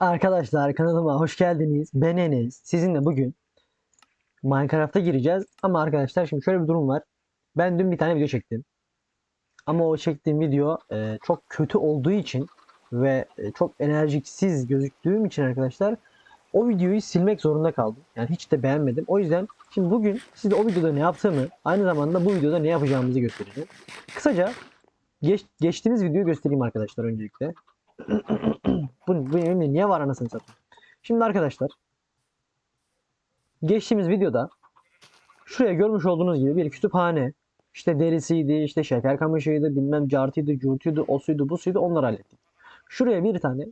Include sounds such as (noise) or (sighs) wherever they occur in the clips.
Arkadaşlar kanalıma hoş geldiniz. Ben Enes. Sizinle bugün Minecraft'a gireceğiz. Ama arkadaşlar şimdi şöyle bir durum var. Ben dün bir tane video çektim. Ama o çektiğim video e, çok kötü olduğu için ve e, çok enerjiksiz gözüktüğüm için arkadaşlar o videoyu silmek zorunda kaldım. Yani hiç de beğenmedim. O yüzden şimdi bugün size o videoda ne yaptığımı aynı zamanda bu videoda ne yapacağımızı göstereceğim. Kısaca geç, geçtiğimiz videoyu göstereyim arkadaşlar öncelikle. Bu, bu elimde niye var anasını satayım. Şimdi arkadaşlar geçtiğimiz videoda şuraya görmüş olduğunuz gibi bir kütüphane işte derisiydi, işte şeker kamışıydı, bilmem cartıydı, curtuydu, o suydu, bu suydu onları hallettik. Şuraya bir tane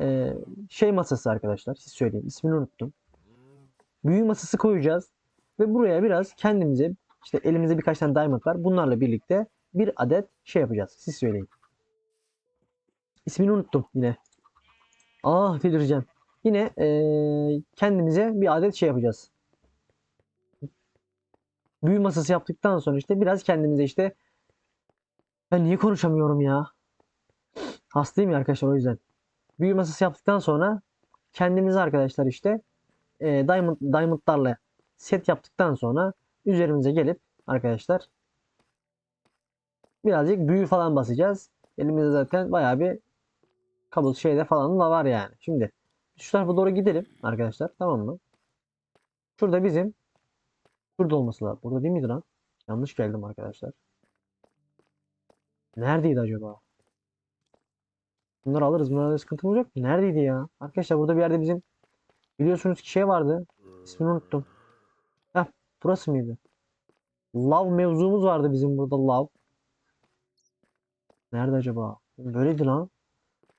e, şey masası arkadaşlar. Siz söyleyin. ismini unuttum. Büyü masası koyacağız. Ve buraya biraz kendimize işte elimizde birkaç tane diamond var. Bunlarla birlikte bir adet şey yapacağız. Siz söyleyin. İsmini unuttum yine. Ah delireceğim. Yine eee, kendimize bir adet şey yapacağız. Büyü masası yaptıktan sonra işte biraz kendimize işte ben niye konuşamıyorum ya? Hastayım ya arkadaşlar o yüzden. Büyü masası yaptıktan sonra kendimize arkadaşlar işte eee diamond, diamondlarla set yaptıktan sonra üzerimize gelip arkadaşlar birazcık büyü falan basacağız. Elimizde zaten bayağı bir kabul şeyde falan da var yani. Şimdi şu tarafa doğru gidelim arkadaşlar. Tamam mı? Şurada bizim şurada olması lazım. Burada değil miydi lan? Yanlış geldim arkadaşlar. Neredeydi acaba? Bunları alırız. Bunlarda sıkıntı olacak mı? Neredeydi ya? Arkadaşlar burada bir yerde bizim biliyorsunuz ki şey vardı. İsmini unuttum. Heh, burası mıydı? Love mevzumuz vardı bizim burada love. Nerede acaba? Böyleydi lan.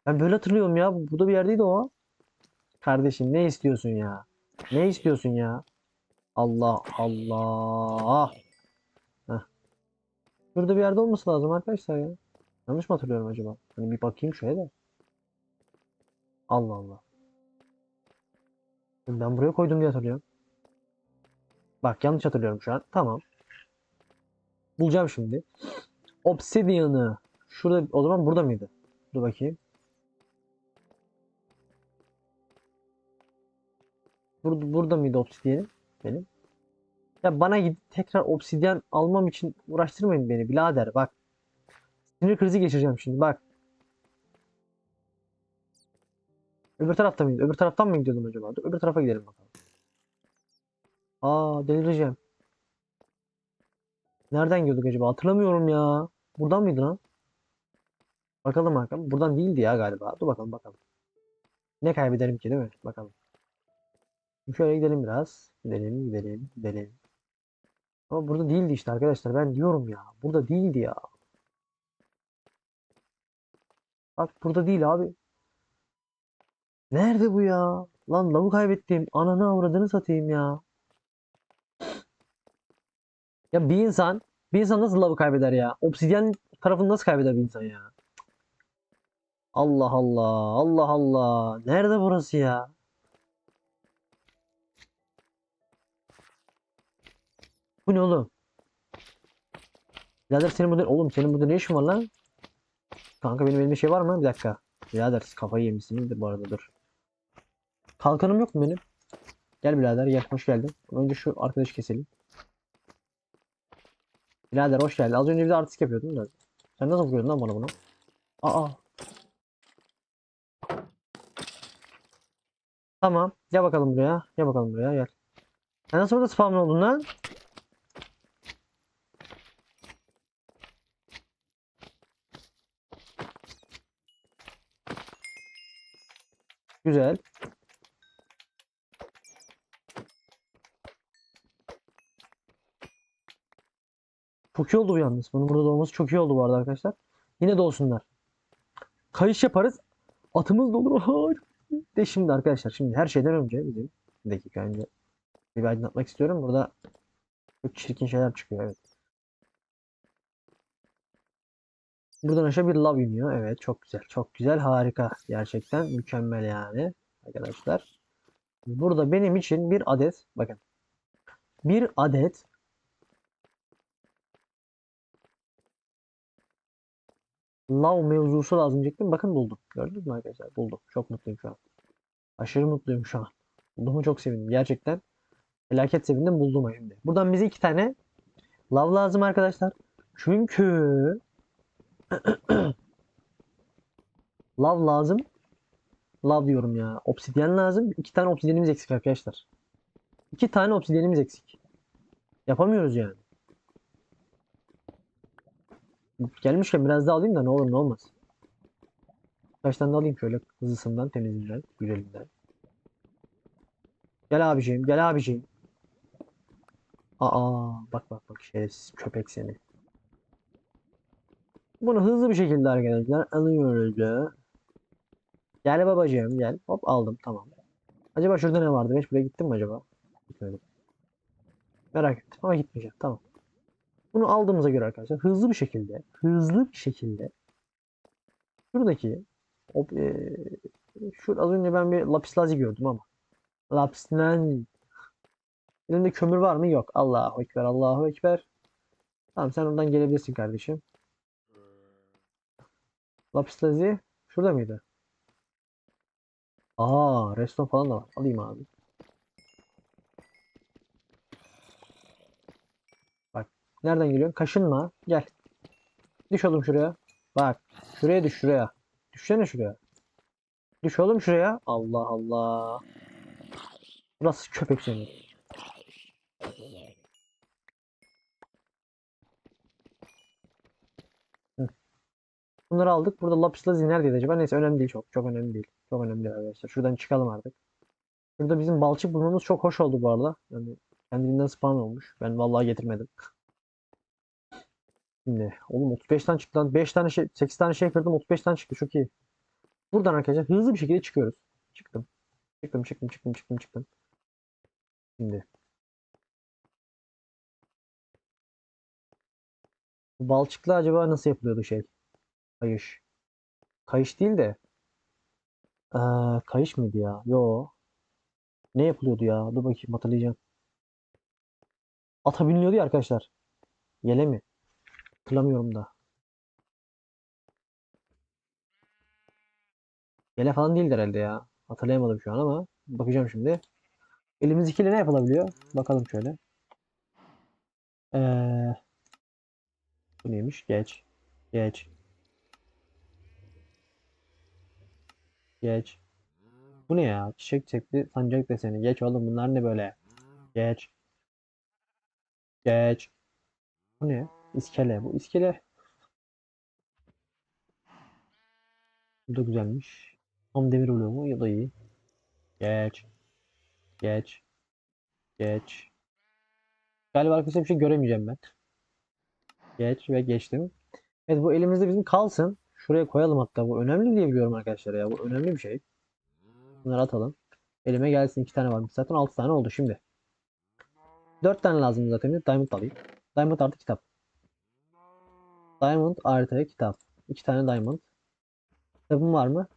Ben böyle hatırlıyorum ya. Burada bir yerdeydi o. Kardeşim ne istiyorsun ya? Ne istiyorsun ya? Allah Allah. Heh. Burada bir yerde olması lazım arkadaşlar ya. Yanlış mı hatırlıyorum acaba? Hani bir bakayım şöyle de. Allah Allah. Ben buraya koydum diye hatırlıyorum. Bak yanlış hatırlıyorum şu an. Tamam. Bulacağım şimdi. Obsidian'ı. Şurada o zaman burada mıydı? Dur bakayım. Burada, burada mıydı obsidyenim benim? Ya bana gidip tekrar obsidyen almam için uğraştırmayın beni birader bak. Sinir krizi geçireceğim şimdi bak. Öbür tarafta mıydı? Öbür taraftan mı gidiyordum acaba? Dur, öbür tarafa gidelim bakalım. Aa delireceğim. Nereden gidiyorduk acaba? Hatırlamıyorum ya. Buradan mıydı lan? Bakalım bakalım. Buradan değildi ya galiba. Dur bakalım bakalım. Ne kaybederim ki değil mi? Bakalım. Şöyle gidelim biraz. Gidelim, gidelim, gidelim. Ama burada değildi işte arkadaşlar. Ben diyorum ya. Burada değildi ya. Bak burada değil abi. Nerede bu ya? Lan lavı kaybettim. Ananı avradını satayım ya. Ya bir insan bir insan nasıl lavı kaybeder ya? Obsidyen tarafını nasıl kaybeder bir insan ya? Allah Allah. Allah Allah. Nerede burası ya? Bu ne oğlum? Birader senin burada oğlum senin burada ne işin var lan? Kanka benim elimde şey var mı? Bir dakika. Birader kafayı yemişsinizdir bu arada dur. Kalkanım yok mu benim? Gel birader gel hoş geldin. Önce şu arkadaşı keselim. Birader hoş geldin. Az önce bir de artistik yapıyordun da. Sen nasıl vuruyordun lan bana bunu? Aa. Tamam. Gel bakalım buraya. Gel bakalım buraya gel. Sen nasıl burada spawn oldun lan? Güzel. Çok iyi oldu bu yalnız. Bunun burada olması çok iyi oldu bu arada arkadaşlar. Yine de olsunlar. Kayış yaparız. Atımız da olur. (laughs) De şimdi arkadaşlar şimdi her şeyden önce bizim bir dakika önce bir aydınlatmak istiyorum. Burada çok çirkin şeyler çıkıyor evet. Buradan aşağı bir lav iniyor. Evet çok güzel. Çok güzel. Harika. Gerçekten mükemmel yani. Arkadaşlar. Burada benim için bir adet bakın. Bir adet Lav mevzusu lazım diyecektim. Bakın buldum. Gördünüz mü arkadaşlar? Buldum. Çok mutluyum şu an. Aşırı mutluyum şu an. Bulduğumu çok sevindim. Gerçekten felaket sevindim bulduğuma şimdi. Buradan bize iki tane lav lazım arkadaşlar. Çünkü (clears throat) lav lazım. Lav diyorum ya. Obsidyen lazım. İki tane obsidyenimiz eksik arkadaşlar. İki tane obsidyenimiz eksik. Yapamıyoruz yani. Gelmişken biraz daha alayım da ne olur ne olmaz. Kaç tane alayım şöyle hızlısından, temizinden, güzelinden. Gel abiciğim, gel abiciğim. Aa, bak bak bak şerefsiz köpek seni. Bunu hızlı bir şekilde arkadaşlar alıyoruz. Gel babacığım gel. Hop aldım tamam. Acaba şurada ne vardı? Hiç buraya gittim mi acaba? Gitmedim. Merak ettim ama gitmeyeceğim. Tamam. Bunu aldığımıza göre arkadaşlar hızlı bir şekilde, hızlı bir şekilde şuradaki o, e, şu az önce ben bir lapis lazuli gördüm ama lapis lazuli Elinde kömür var mı? Yok. Allahu ekber, Allahu ekber. Tamam sen oradan gelebilirsin kardeşim. Lapis lazuli şurada mıydı? Aa, resto falan da var. Alayım abi. Bak, nereden geliyorsun? Kaşınma. Gel. Düş oğlum şuraya. Bak, şuraya düş şuraya. Düşsene şuraya. Düş oğlum şuraya. Allah Allah. Burası köpek seni. Bunları aldık. Burada lapis lazuli neredeydi acaba? Neyse önemli değil çok. Çok önemli değil. Çok önemli değil arkadaşlar. Şuradan çıkalım artık. Şurada bizim balçık bulmamız çok hoş oldu bu arada. Yani kendiliğinden spawn olmuş. Ben vallahi getirmedim. Şimdi oğlum 35 tane çıktı lan. 5 tane şey 8 tane şey kırdım 35 tane çıktı. Çok iyi. Buradan arkadaşlar hızlı bir şekilde çıkıyoruz. Çıktım. Çıktım çıktım çıktım çıktım çıktım. Şimdi. Balçıkla acaba nasıl yapılıyordu şey? Kayış. Kayış değil de. Ee, kayış mıydı ya? Yo. Ne yapılıyordu ya? Dur bakayım hatırlayacağım. Ata biniliyordu ya arkadaşlar. Yele mi? Hatırlamıyorum da. Yele falan değildir herhalde ya. Hatırlayamadım şu an ama bakacağım şimdi. Elimizdekiyle ne yapılabiliyor? Bakalım şöyle. Ee, bu neymiş? Geç. Geç. Geç. Bu ne ya? Çiçek çiçekli sancak deseni. Geç oğlum bunlar ne böyle? Geç. Geç. Bu ne? İskele. Bu iskele. Bu da güzelmiş. Tam demir oluyor mu? Ya da iyi. Geç. Geç. Geç. Galiba arkadaşlar bir şey göremeyeceğim ben. Geç ve geçtim. Evet bu elimizde bizim kalsın. Şuraya koyalım hatta. Bu önemli diye biliyorum arkadaşlar ya. Bu önemli bir şey. Bunları atalım. Elime gelsin. iki tane varmış. Zaten altı tane oldu şimdi. Dört tane lazım zaten. Diamond alayım. Diamond artı kitap. Diamond artı kitap. İki tane diamond. Kitabım var mı?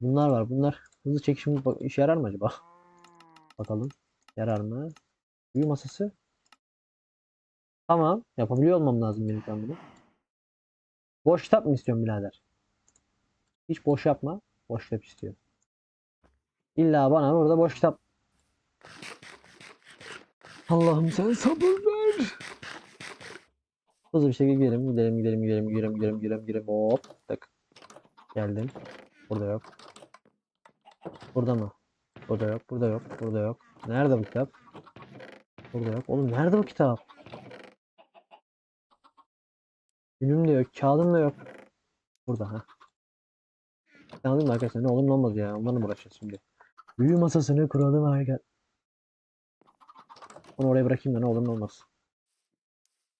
Bunlar var. Bunlar hızlı çekişim işe yarar mı acaba? Bakalım. Yarar mı? Büyü masası. Tamam. Yapabiliyor olmam lazım benim ben bunu. Boş kitap mı istiyorsun birader? Hiç boş yapma. Boş kitap istiyor. İlla bana burada boş kitap. Allah'ım sen sabır ver. Hızlı bir şekilde gidelim, gidelim, gidelim, gidelim, gidelim, gidelim, gidelim, gidelim. Hop, tık. Geldim. Burada yok. Burada mı? Burada yok, burada yok, burada yok. Nerede bu kitap? Burada yok. Oğlum nerede bu kitap? Günüm de yok, kağıdım da yok. Burada ha. Alayım mı arkadaşlar? Ne olur ne olmaz ya. Onlarla mı uğraşacağız şimdi? Büyü masasını kuralım harika. Onu oraya bırakayım da ne olur ne olmaz.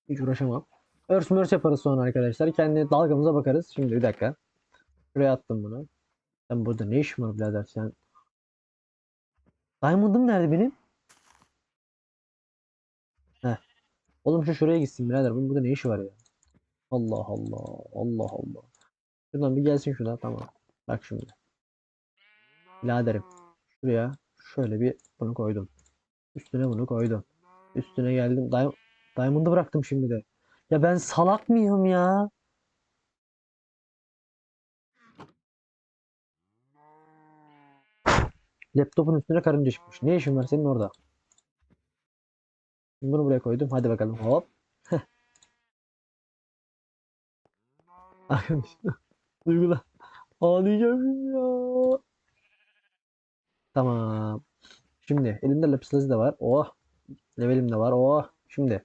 Hiç uğraşamam. Örs mörs yaparız sonra arkadaşlar. Kendi dalgamıza bakarız. Şimdi bir dakika. Şuraya attım bunu. Sen burada ne işin var birader sen? Diamond'ım nerede benim? Heh. Oğlum şu şuraya gitsin birader. Bunun burada ne işi var ya? Allah Allah. Allah Allah. Şuradan bir gelsin şuna tamam. Bak şimdi. Laderim. Şuraya şöyle bir bunu koydum. Üstüne bunu koydum. Üstüne geldim. Day Diamond'ı bıraktım şimdi de. Ya ben salak mıyım ya? Laptopun üstüne karınca çıkmış. Ne işin var senin orada? Bunu buraya koydum. Hadi bakalım hop. Arkadaşlar. (laughs) Duygula. Ağlayacağım ya. Tamam. Şimdi elimde lapis lazuli de var. Oh. Levelim de var. Oh. Şimdi.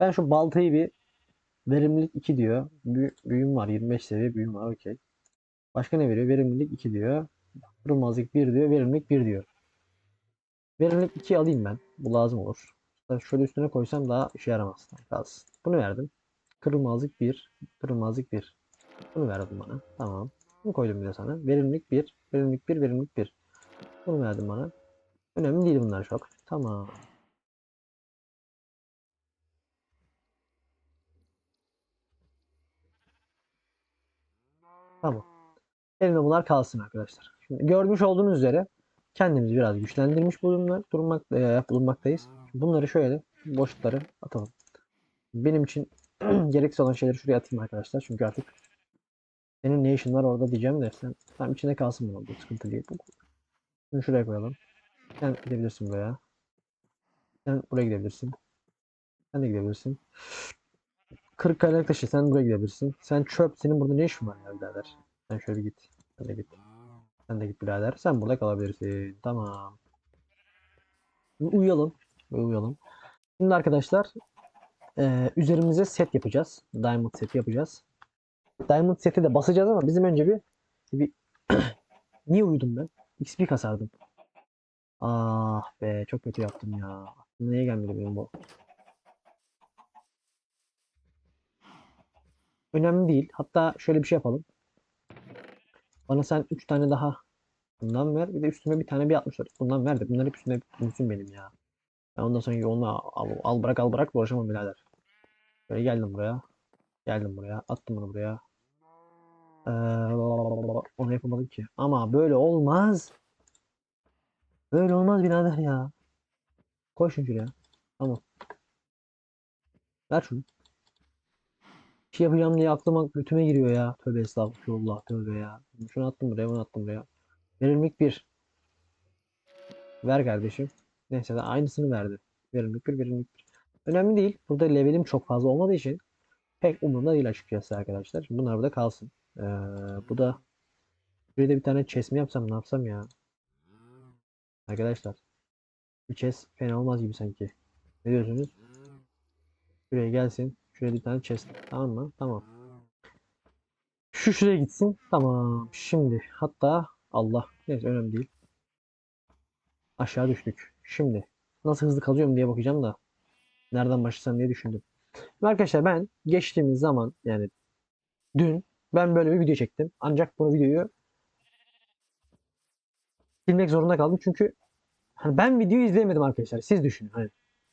Ben şu baltayı bir verimlilik 2 diyor. Büyü, büyüm var. 25 seviye büyüm var. Okey. Başka ne veriyor? Verimlilik 2 diyor. Kırılmazlık 1 diyor. Verimlilik 1 diyor. Verimlilik 2 alayım ben. Bu lazım olur. Şöyle üstüne koysam daha işe yaramaz. Kalsın. Bunu verdim. Kırılmazlık 1. Kırılmazlık 1. Bunu verdim bana. Tamam. Bunu koydum bir de sana. Verimlilik 1. Verimlilik 1. Verimlilik 1. Bunu verdim bana. Önemli değil bunlar çok. Tamam. Tamam. Elimde bunlar kalsın arkadaşlar. Şimdi görmüş olduğunuz üzere kendimizi biraz güçlendirmiş bulunmak, durmak, e, bulunmaktayız. Bunları şöyle boşlukları atalım. Benim için (clears throat) gereksiz olan şeyleri şuraya atayım arkadaşlar. Çünkü artık senin ne işin var orada diyeceğim de sen tam içinde kalsın bunun. Bu sıkıntı değil. Bu- Şunu şuraya koyalım. Sen gidebilirsin buraya. Sen buraya gidebilirsin. Sen de gidebilirsin. Kırık kaynak taşı sen buraya gidebilirsin. Sen çöp senin burada ne işin var ya birader? Sen şöyle git. Sen de git. Sen de git birader. Sen burada kalabilirsin. Tamam. Şimdi uyuyalım. Ve uyuyalım. Şimdi arkadaşlar eee, üzerimize set yapacağız. Diamond seti yapacağız. Diamond seti de basacağız ama bizim önce bir, bir (clears throat) niye uyudum ben? XP kasardım. Ah be çok kötü yaptım ya. Aklıma Niye gelmedi benim bu? Önemli değil. Hatta şöyle bir şey yapalım. Bana sen 3 tane daha bundan ver. Bir de üstüme bir tane bir 64 bundan ver de. Bunlar hep üstüne bulunsun benim ya. Ben ondan sonra onunla al, al bırak al bırak uğraşamam birader. Böyle geldim buraya. Geldim buraya. Attım bunu buraya. Ee, onu yapamadım ki. Ama böyle olmaz. Böyle olmaz birader ya. Koy şunu şuraya. Tamam. Ver şunu. Bir şey yapacağım diye aklıma götüme giriyor ya. Tövbe estağfurullah tövbe ya. Şunu attım buraya bunu attım buraya. Verimlilik 1. Ver kardeşim. Neyse de aynısını verdi. Verimlilik 1 verimlilik 1. Önemli değil. Burada levelim çok fazla olmadığı için pek umurumda değil açıkçası arkadaşlar. Şimdi bunlar burada kalsın. Ee, bu da Şuraya da bir tane chest mi yapsam ne yapsam ya? Arkadaşlar. Bir chest fena olmaz gibi sanki. Ne diyorsunuz? Şuraya gelsin. Şuraya bir tane chest. Tamam mı? Tamam. Şu şuraya gitsin. Tamam. Şimdi hatta Allah. Neyse önemli değil. Aşağı düştük. Şimdi nasıl hızlı kazıyorum diye bakacağım da nereden başlasam diye düşündüm. Arkadaşlar ben geçtiğimiz zaman yani dün ben böyle bir video çektim. Ancak bu videoyu silmek zorunda kaldım. Çünkü hani ben videoyu izleyemedim arkadaşlar. Siz düşünün. Hani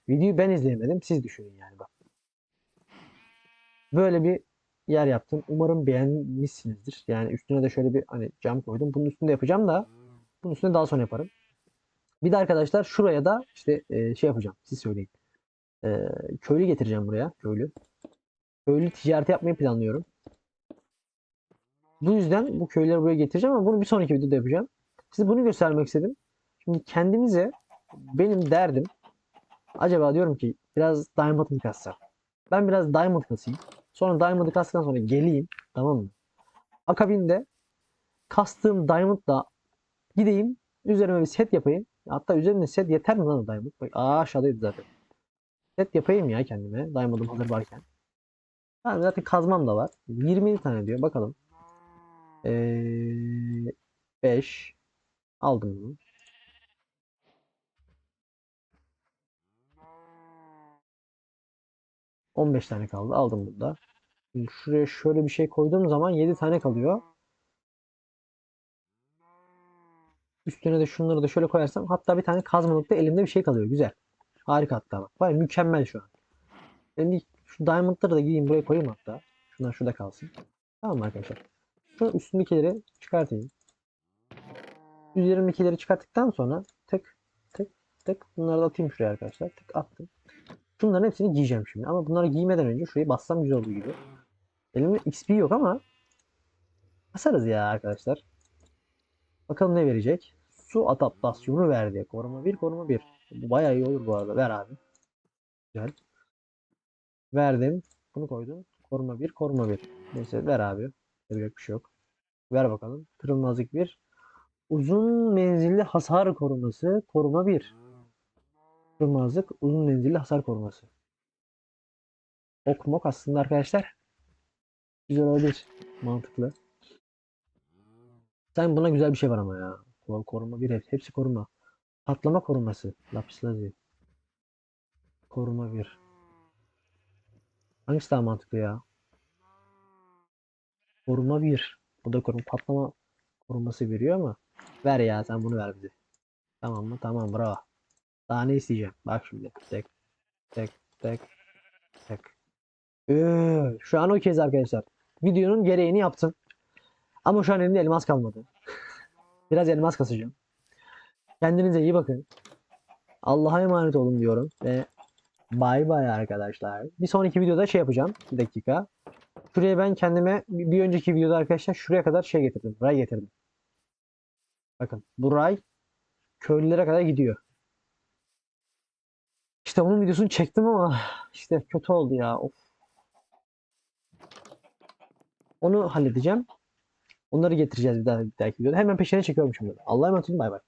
videoyu ben izleyemedim. Siz düşünün yani bak. Böyle bir yer yaptım. Umarım beğenmişsinizdir. Yani üstüne de şöyle bir hani cam koydum. Bunun üstünde yapacağım da bunun üstüne daha sonra yaparım. Bir de arkadaşlar şuraya da işte şey yapacağım. Siz söyleyin. E, köylü getireceğim buraya. Köylü. Köylü ticareti yapmayı planlıyorum. Bu yüzden bu köyleri buraya getireceğim ama bunu bir sonraki videoda yapacağım. Size bunu göstermek istedim. Şimdi kendimize benim derdim acaba diyorum ki biraz diamond mı kassam? Ben biraz diamond kasayım. Sonra diamond'ı kastıktan sonra geleyim. Tamam mı? Akabinde kastığım diamond'la gideyim. Üzerime bir set yapayım. Hatta üzerine set yeter mi lan diamond? Bak aa aşağıdaydı zaten. Set yapayım ya kendime. Diamond'ım hazır varken. Yani zaten kazmam da var. 20 tane diyor. Bakalım. Ee, 5 aldım bunu. On beş tane kaldı. Aldım burada. Şimdi şuraya şöyle bir şey koyduğum zaman 7 tane kalıyor. Üstüne de şunları da şöyle koyarsam hatta bir tane kazmalıkta elimde bir şey kalıyor. Güzel. Harika hatta bak. Vay mükemmel şu an. Ben bir şu diamondları da gideyim buraya koyayım hatta. Şunlar şurada kalsın. Tamam mı arkadaşlar? Şu üstündekileri çıkartayım. Üzerimdekileri çıkarttıktan sonra tık tık tık bunları da atayım şuraya arkadaşlar. Tık attım. Şunların hepsini giyeceğim şimdi. Ama bunları giymeden önce şurayı bassam güzel olduğu gibi. Elimde XP yok ama basarız ya arkadaşlar. Bakalım ne verecek. su adaptasyonu verdi. Koruma 1, koruma 1. Bu bayağı iyi olur bu arada. Ver abi. Güzel. Verdim. Bunu koydum. Koruma 1, koruma 1. Neyse ver abi. Yapacak bir şey yok. Ver bakalım. Kırılmazlık 1. Uzun menzilli hasar koruması. Koruma 1. Kırılmazlık uzun menzilli hasar koruması. Ok mok aslında arkadaşlar. Güzel olabilir. Mantıklı. Sen buna güzel bir şey var ama ya. Kor- Koruma bir hep- hepsi koruma. Patlama koruması. Lapis lazuli. Koruma bir. Hangisi daha mantıklı ya? Koruma bir. Bu da koruma patlama koruması veriyor ama ver ya sen bunu ver bize. Tamam mı? Tamam bravo. Daha ne isteyeceğim? Bak şimdi. Tek tek tek tek. Ee, şu an o kez arkadaşlar. Videonun gereğini yaptım. Ama şu an elimde elmas kalmadı. (laughs) Biraz elmas kasacağım. Kendinize iyi bakın. Allah'a emanet olun diyorum ve bay bay arkadaşlar. Bir sonraki videoda şey yapacağım. Bir dakika. Şuraya ben kendime bir önceki videoda arkadaşlar şuraya kadar şey getirdim. Ray getirdim. Bakın bu ray köylülere kadar gidiyor. İşte onun videosunu çektim ama (sighs) işte kötü oldu ya. Of. Onu halledeceğim. Onları getireceğiz bir daha bir dahaki videoda. Hemen peşine çekiyorum şimdi. Allah'a emanet olun. Bay bay.